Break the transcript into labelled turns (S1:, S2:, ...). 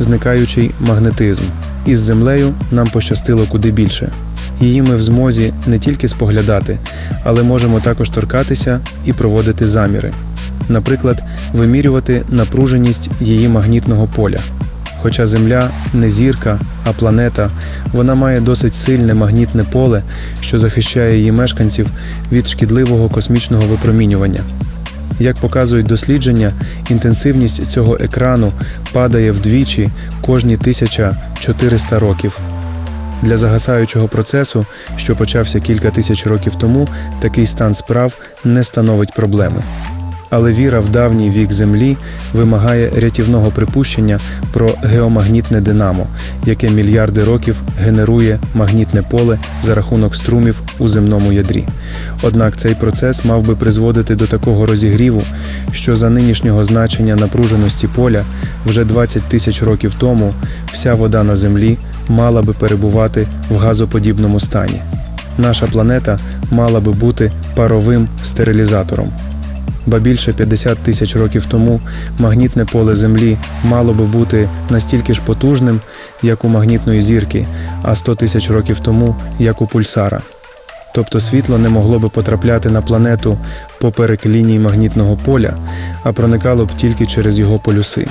S1: зникаючий магнетизм. Із землею нам пощастило куди більше. Її ми в змозі не тільки споглядати, але можемо також торкатися і проводити заміри. Наприклад, вимірювати напруженість її магнітного поля. Хоча Земля не зірка, а планета, вона має досить сильне магнітне поле, що захищає її мешканців від шкідливого космічного випромінювання. Як показують дослідження, інтенсивність цього екрану падає вдвічі кожні 1400 років. Для загасаючого процесу, що почався кілька тисяч років тому, такий стан справ не становить проблеми. Але віра в давній вік Землі вимагає рятівного припущення про геомагнітне динамо, яке мільярди років генерує магнітне поле за рахунок струмів у земному ядрі. Однак цей процес мав би призводити до такого розігріву, що за нинішнього значення напруженості поля вже 20 тисяч років тому вся вода на землі мала би перебувати в газоподібному стані. Наша планета мала би бути паровим стерилізатором. Ба більше 50 тисяч років тому магнітне поле Землі мало би бути настільки ж потужним, як у магнітної зірки, а 100 тисяч років тому, як у пульсара. Тобто світло не могло би потрапляти на планету поперек лінії магнітного поля, а проникало б тільки через його полюси.